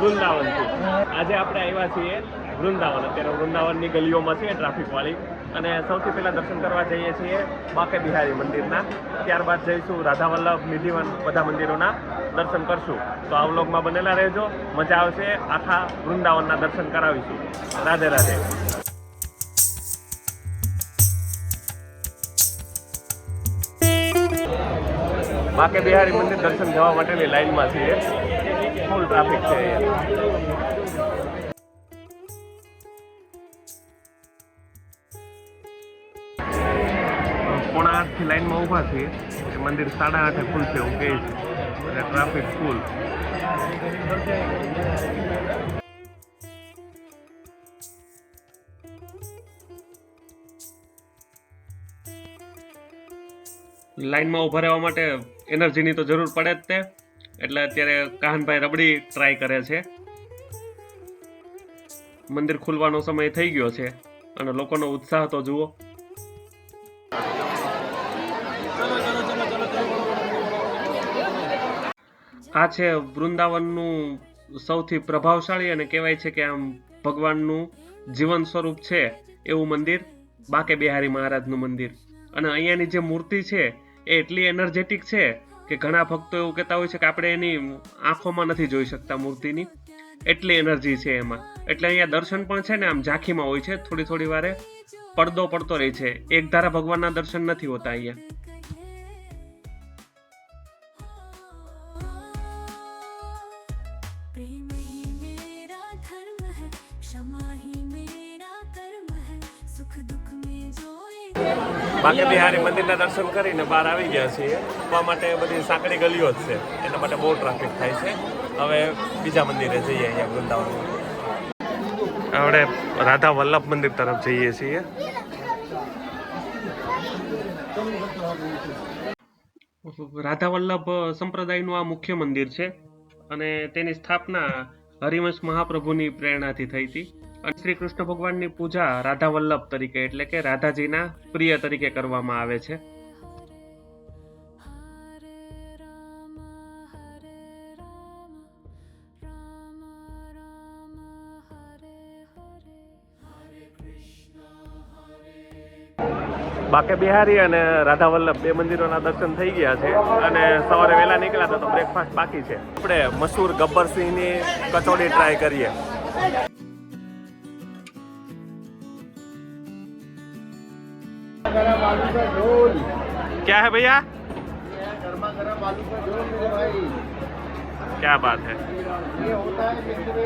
વૃંદાવનથી આજે આપણે આવ્યા છીએ વૃંદાવન. અત્યારે વૃંદાવનની ગલીઓમાં છે ટ્રાફિક વાળી. અને સૌથી પહેલાં દર્શન કરવા જઈએ છીએ બાકે બિહારી મંદિરના. ત્યારબાદ જઈશું રાધા વલ્લભ નિધિવન બધા મંદિરોના દર્શન કરશું. તો આ વ્લોગમાં બનેલા રહેજો. મજા આવશે. આખા વૃંદાવનના દર્શન કરાવીશું. રાધે રાધે. બાકે બિહારી મંદિર દર્શન જવા માટેની લાઈનમાં છીએ. ફૂલ ટ્રાફિક છે. પોણા આઠથી લાઈનમાં ઊભા છીએ. મંદિર સાડા આઠે ખુલશે એવું કહે છે. અને ટ્રાફિક ફૂલ લાઈનમાં ઊભા રહેવા માટે એનર્જીની તો જરૂર પડે જ તે. એટલે અત્યારે કાહનભાઈ રબડી ટ્રાય કરે છે. મંદિર ખુલવાનો સમય થઈ ગયો છે અને લોકોનો ઉત્સાહ તો જુઓ. આ છે વૃંદાવનનું સૌથી પ્રભાવશાળી અને કહેવાય છે કે આમ ભગવાનનું જીવન સ્વરૂપ છે એવું મંદિર બાકે બિહારી મહારાજનું મંદિર. અને અહીંયાની જે મૂર્તિ છે એ એટલી એનર્જેટિક છે કે ઘણા ભક્તો એવું કહેતા હોય છે કે આપણે એની આંખોમાં નથી જોઈ શકતા મૂર્તિની. એટલી એનર્જી છે એમાં. એટલે અહીંયા દર્શન પણ છે ને આમ ઝાંખીમાં હોય છે થોડી થોડી વારે. પડદો પડતો રહે છે. એક ધારા ભગવાનના દર્શન નથી હોતા અહીંયા. બાકે બિહારી મંદિરના દર્શન કરીને બહાર આવી ગયા છીએ. ઉપવા માટે બધી સાંકડી ગલીઓ જ છે. એના માટે બહુ ટ્રાફિક થાય છે. હવે બીજા મંદિરે જઈએ અહીંયા વૃંદાવન આપણે રાધા વલ્લભ મંદિર તરફ જઈએ છીએ. રાધા વલ્લભ સંપ્રદાયનું આ મુખ્ય મંદિર છે અને તેની સ્થાપના હરિવંશ મહાપ્રભુની પ્રેરણાથી થઈ હતી. અને શ્રી કૃષ્ણ ભગવાનની પૂજા રાધા વલ્લભ તરીકે એટલે કે રાધાજીના પ્રિય તરીકે કરવામાં આવે છે. બાકે બિહારી અને રાધા વલ્લભ બે મંદિરોના દર્શન થઈ ગયા છે અને સવારે વહેલા નીકળ્યા તો બ્રેકફાસ્ટ બાકી છે. આપણે મશહૂર ગબ્બરસિંહની કચોડી ટ્રાય કરીએ. आलू का झोल क्या है भैया गर्मा गर्म आलू का झोल मेरे भाई क्या बात है ये होता है मित्र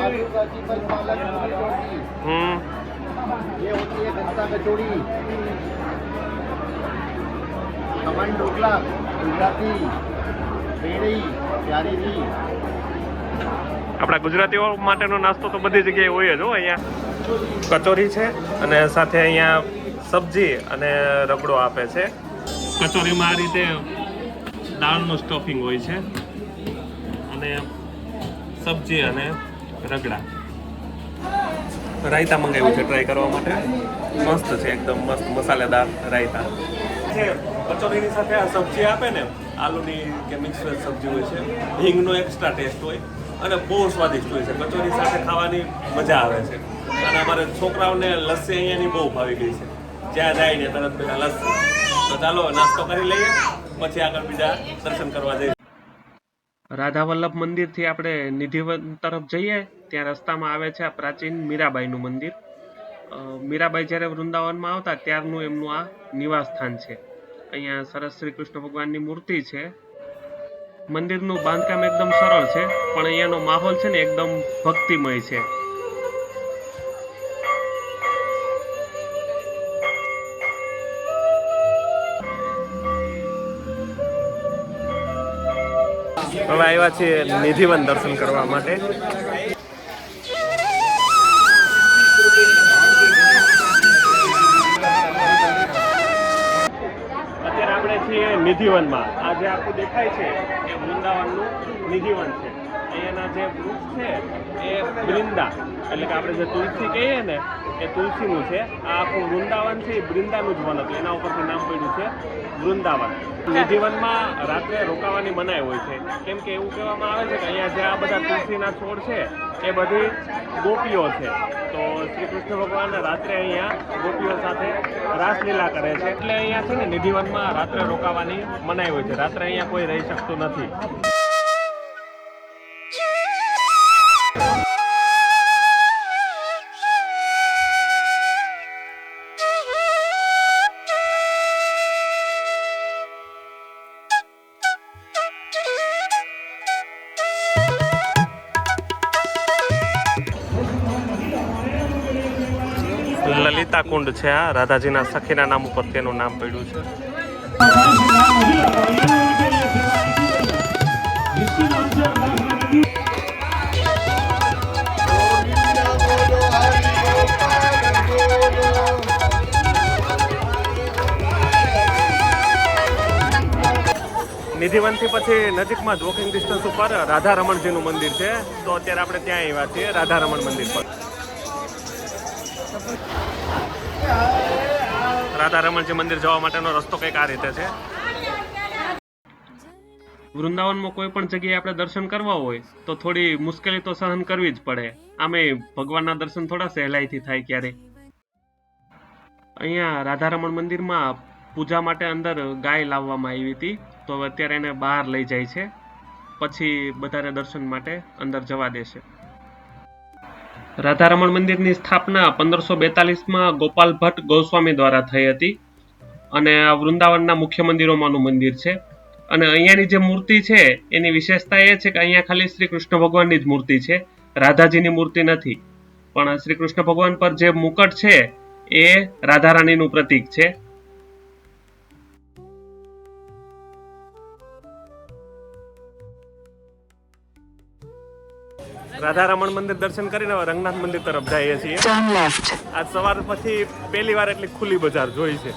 आलू का चिकन पालक पूरी रोटी हम्म ये होती है खस्ता कचौड़ी खमन ढोकला गुजराती बेड़ी प्यारीरी આપણા ગુજરાતીઓ માટેનો નાસ્તો તો બધી જગ્યાએ હોય જ હો અહીંયા કચોરી છે અને સાથે અહીંયા સબ્જી અને રગડો આપે છે. કચોરીમાં આ રીતે દાળનું સ્ટફિંગ હોય છે. અને સબ્જી અને રગડા. રાયતા મંગાવ્યું છે ટ્રાય કરવા માટે. મસ્ત છે એકદમ મસ્ત મસાલેદાર રાયતા. છે. કચોરીની સાથે આ સબ્જી આપે ને આલુની કે મિક્સ વેજ સબ્જી હોય છે હિંગનો એક્સ્ટ્રા ટેસ્ટ હોય અને બહુ સ્વાદિષ્ટ હોય છે. કચોરી સાથે ખાવાની મજા આવે છે. અને અમારે છોકરાઓને લસ્સી અહીંયાની બહુ ભાવી ગઈ છે. જ્યાં જાય ને તરત પેલા લસ્સી તો ચાલો, નાસ્તો કરી લઈએ, પછી આગળ બીજા દર્શન કરવા જઈએ. રાધા વલ્લભ મંદિરથી આપણે નિધિવન તરફ જઈએ, ત્યાં રસ્તામાં આવે છે આ પ્રાચીન મીરાબાઈનું મંદિર. મીરાબાઈ જ્યારે વૃંદાવનમાં આવતા ત્યારનું એમનું આ નિવાસ સ્થાન છે. અહીંયા સરસ શ્રી કૃષ્ણ ભગવાનની મૂર્તિ છે. મંદિરનું બાંધકામ એકદમ સરળ છે, પણ અહીંયાનો માહોલ છે ને એકદમ ભક્તિમય છે. હવે આવ્યા છીએ નિધિવન દર્શન કરવા માટે. અત્યારે આપણે છીએ નિધિવનમાં. આ જે આખું દેખાય છે એ વૃંદાવનનું નિધિવન છે. અહીંયાના જે વૃક્ષ છે, એ બ્રિંદા એટલે કે આપણે જે તુલસી કહીએ ને, એ તુલસીનું છે. આ આખું વૃંદાવન છે, એ વૃંદાનું જ વન હતું. એના ઉપરથી નામ પડ્યું છે વૃંદાવન. નિધિવનમાં રાત્રે રોકાવાની મનાઈ હોય છે. કેમ કે એવું કહેવામાં આવે છે કે અહીંયા જે આ બધા તુલસીના છોડ છે, એ બધી ગોપીઓ છે. તો શ્રી કૃષ્ણ ભગવાન રાત્રે અહીંયા ગોપીઓ સાથે રાસલીલા કરે છે. એટલે અહીંયા છે ને નિધિવનમાં રાત્રે રોકાવાની મનાઈ હોય છે. રાત્રે અહીંયા કોઈ રહી શકતું નથી. કુંડ છે આ રાધાજીના સખીના નામ ઉપર તેનું નામ પડ્યું છે. નિધિવનથી પછી નજીકમાં જ વોકિંગ ડિસ્ટન્સ ઉપર રાધા રમણજીનું મંદિર છે. તો અત્યારે આપણે ત્યાં આવ્યા છીએ રાધા રમણ મંદિર પર. રાધા રમણજી મંદિર જવા માટેનો રસ્તો કંઈક આ રીતે છે. વૃંદાવનમાં કોઈ પણ જગ્યાએ આપણે દર્શન કરવા હોય, તો થોડી મુશ્કેલી તો સહન કરવી જ પડે. આમે ભગવાનના દર્શન થોડા સહેલાઈથી થાય ક્યારે. અહીંયા રાધારમણ મંદિરમાં પૂજા માટે અંદર ગાય લાવવામાં આવી હતી, તો અત્યારે એને બહાર લઈ જાય છે. પછી બધાને દર્શન માટે અંદર જવા દેશે. રાધારમણ મંદિરની સ્થાપના પંદરસો બેતાલીસમાં ગોપાલ ભટ્ટ ગોસ્વામી દ્વારા થઈ હતી. અને આ વૃંદાવનના મુખ્ય મંદિરોમાંનું મંદિર છે. અને અહીંયાની જે મૂર્તિ છે, એની વિશેષતા એ છે કે અહીંયા ખાલી શ્રી કૃષ્ણ ભગવાનની જ મૂર્તિ છે. રાધાજીની મૂર્તિ નથી. પણ શ્રી કૃષ્ણ ભગવાન પર જે મુકટ છે, એ રાધારાણીનું પ્રતીક છે. રાધારમણ મંદિર દર્શન કરીને હવે રંગનાથ મંદિર તરફ જઈએ છીએ. આજ સવાર પછી પહેલી વાર એટલી ખુલ્લી બજાર જોઈ છે.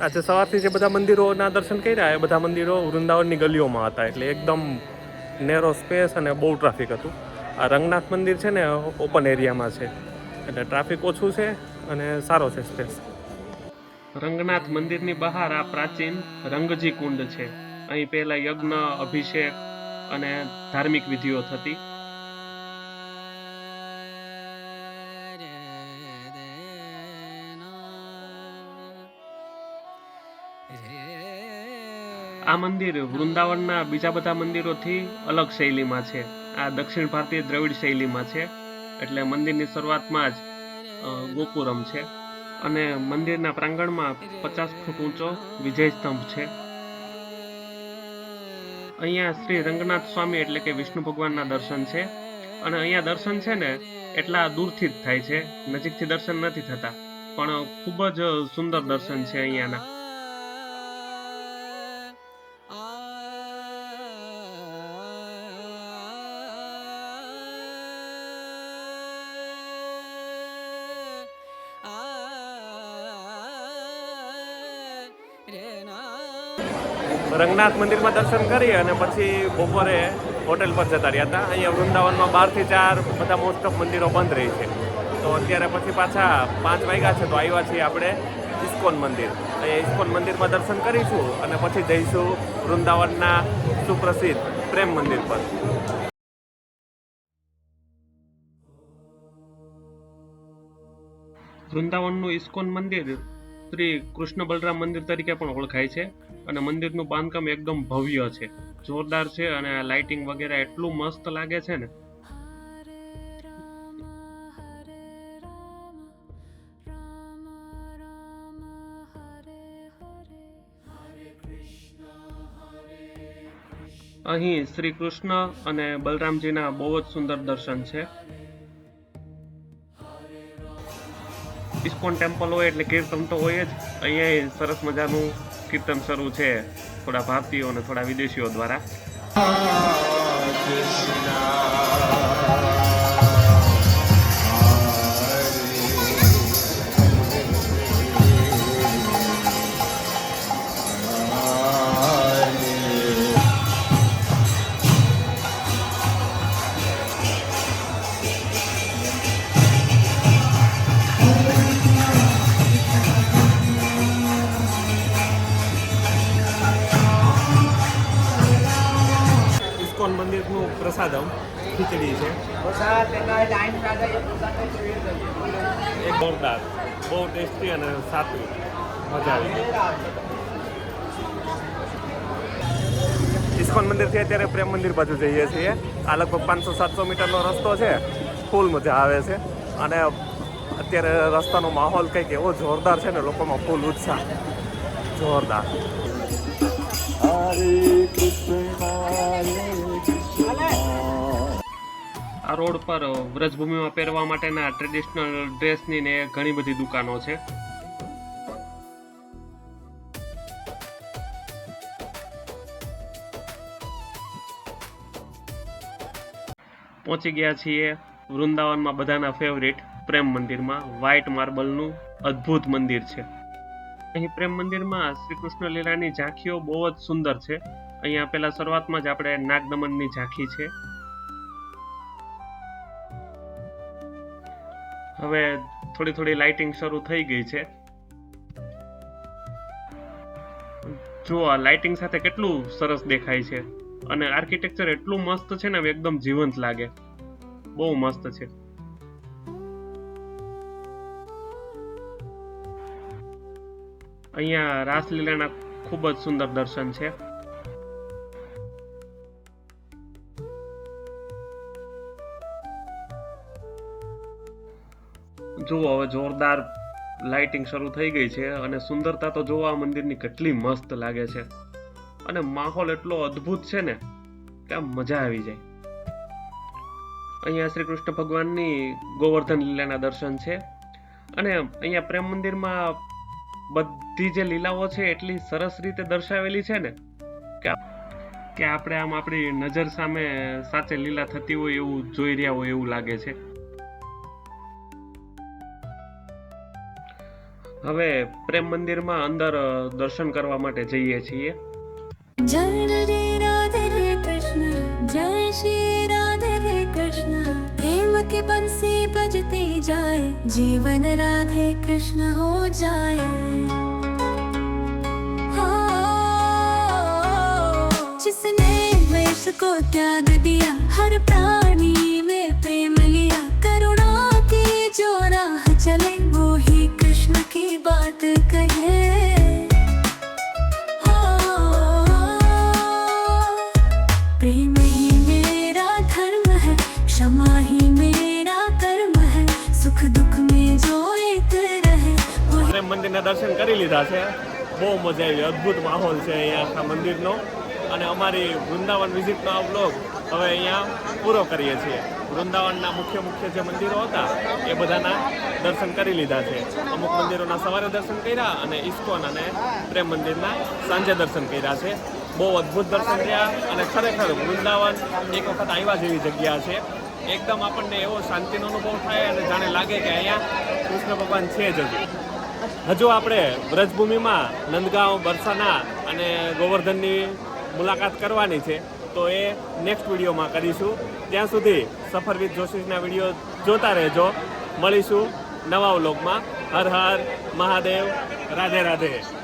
આજે સવારથી જે બધા મંદિરોના દર્શન કર્યા એ બધા મંદિરો વૃંદાવનની ગલીઓમાં હતા એટલે એકદમ નેરો સ્પેસ અને બહુ ટ્રાફિક હતું. આ રંગનાથ મંદિર છે ને ઓપન એરિયામાં છે. એટલે ટ્રાફિક ઓછું છે અને સારો છે સ્પેસ રંગનાથ મંદિરની બહાર આ પ્રાચીન રંગજી કુંડ છે. અહીં પહેલા યજ્ઞ, અભિષેક અને ધાર્મિક વિધિઓ થતી. આ મંદિર વૃંદાવનના બીજા બધા મંદિરોથી અલગ શૈલીમાં છે. આ દક્ષિણ ભારતીય દ્રવિડ શૈલીમાં છે. એટલે મંદિરની શરૂઆતમાં જ અ, ગોપુરમ છે. અને મંદિરના પ્રાંગણમાં પચાસ ફૂટ ઊંચો વિજય સ્તંભ છે. અહીંયા શ્રી રંગનાથ સ્વામી એટલે કે વિષ્ણુ ભગવાનના દર્શન છે. અને અહીંયા દર્શન છે ને એટલા દૂરથી જ થાય છે. નજીકથી દર્શન નથી થતા. પણ ખૂબ જ સુંદર દર્શન છે અહીંયાના. રંગનાથ મંદિરમાં દર્શન કરી અને પછી બપોરે હોટેલ પર જતા રહ્યા હતા. અહીંયા વૃંદાવનમાં બારથી ચાર બધા મોસ્ટ ઓફ મંદિરો બંધ રહી છે. તો અત્યારે પછી પાછા પાંચ વાગ્યા છે તો આવ્યા છીએ આપણે ઇસ્કોન મંદિર. અહીંયા ઇસ્કોન મંદિરમાં દર્શન કરીશું અને પછી જઈશું વૃંદાવનના સુપ્રસિદ્ધ પ્રેમ મંદિર પર. વૃંદાવનનું ઇસ્કોન મંદિર શ્રી કૃષ્ણ બલરામ મંદિર તરીકે પણ ઓળખાય છે અને મંદિરનું બાંધકામ એકદમ ભવ્ય છે. જોરદાર છે અને લાઇટિંગ વગેરે એટલું મસ્ત લાગે છે ને. અહીં શ્રી કૃષ્ણ અને બલરામજીના બહુ જ સુંદર દર્શન છે. ઇસ્કોન ટેમ્પલ હોય એટલે કીર્તન તો હોય જ. અહીંયા સરસ મજાનું કીર્તન શરૂ છે થોડા ભારતીયો અને થોડા વિદેશીઓ દ્વારા. ઇસ્કોન મંદિરથી અત્યારે પ્રેમ મંદિર બાજુ જઈએ છીએ. આ લગભગ પાંચસો, સાતસો મીટરનો રસ્તો છે. ફૂલ મજા આવે છે. અને અત્યારે રસ્તાનો માહોલ કંઈક એવો જોરદાર છે ને, લોકોમાં ફૂલ ઉત્સાહ. જોરદાર. આ રોડ પર વ્રજભૂમિમાં પહેરવા માટેના ટ્રેડિશનલ ડ્રેસની ને ઘણી બધી દુકાનો છે. પહોંચી ગયા છીએ વૃંદાવનમાં બધાના ફેવરિટ પ્રેમ મંદિરમાં. વ્હાઇટ માર્બલનું અદ્ભુત મંદિર છે. અહીં પ્રેમ મંદિરમાં શ્રી કૃષ્ણ લીલાની ઝાંખીઓ બહુ જ સુંદર છે. અહીંયા પહેલા શરૂઆતમાં જ આપણે નાગદમનની ઝાંખી છે. હવે થોડી થોડી લાઇટિંગ શરૂ થઈ ગઈ છે. જો આ લાઇટિંગ સાથે કેટલું સરસ દેખાય છે. અને આર્કિટેક્ચર એટલું મસ્ત છે ને એકદમ જીવંત લાગે. બહુ મસ્ત છે. અહીંયા રાસલીલાના ખૂબ જ સુંદર દર્શન છે. જુઓ, હવે જોરદાર લાઇટિંગ શરૂ થઈ ગઈ છે અને સુંદરતા તો જોવા મંદિરની કેટલી મસ્ત લાગે છે. અને માહોલ એટલો અદ્ભુત છે ને કે આમ મજા આવી જાય. અહીંયા શ્રી કૃષ્ણ ભગવાનની ગોવર્ધન લીલાના દર્શન છે અને અહીંયા પ્રેમ મંદિરમાં બધી જે લીલાઓ છે એટલી સરસ રીતે દર્શાવેલી છે ને કે કે આપણે આમ આપણી નજર સામે સાચે લીલા થતી હોય એવું જોઈ રહ્યા હોય એવું લાગે છે. હવે પ્રેમ મંદિરમાં અંદર દર્શન કરવા માટે જઈએ છીએ. बंसी बजते जाए, जीवन राधे कृष्ण हो जाए। जिसने वेश को त्याग दिया, हर प्राणी में प्रेम लिया, करुणा की जो राह चले वो ही कृष्ण की बात कहे। प्रेम ही मेरा धर्म है, क्षमा ही પ્રેમ દર્શન કરી લીધા છે. બહુ મજા આવી, અદ્ભુત માહોલ છે અહીંયા આખા મંદિરનો. અને અમારી વૃંદાવન વિઝિટનો આ બ્લોગ હવે અહીંયા પૂરો કરીએ છીએ. વૃંદાવનના મુખ્ય મુખ્ય જે મંદિરો હતા, એ બધાના દર્શન કરી લીધા છે. અમુક મંદિરોના સવારે દર્શન કર્યા અને ઇસ્કોન અને પ્રેમ મંદિરના સાંજે દર્શન કર્યા છે. બહુ અદ્ભુત દર્શન થયા અને ખરેખર વૃંદાવન એક વખત આવ્યા જેવી જગ્યા છે. એકદમ આપણને એવો શાંતિનો અનુભવ થાય અને જાણે લાગે કે અહીંયા કૃષ્ણ ભગવાન છે જ હજુ. હજુ આપણે વ્રજભૂમિમાં નંદગાંવ, બરસાના અને ગોવર્ધનની મુલાકાત કરવાની છે. તો એ નેક્સ્ટ વિડીયોમાં કરીશું. ત્યાં સુધી સફર વિથ જોશીના વીડિયો જોતા રહેજો. મળીશું નવા વ્લોગમાં. હર હર મહાદેવ. રાધે રાધે.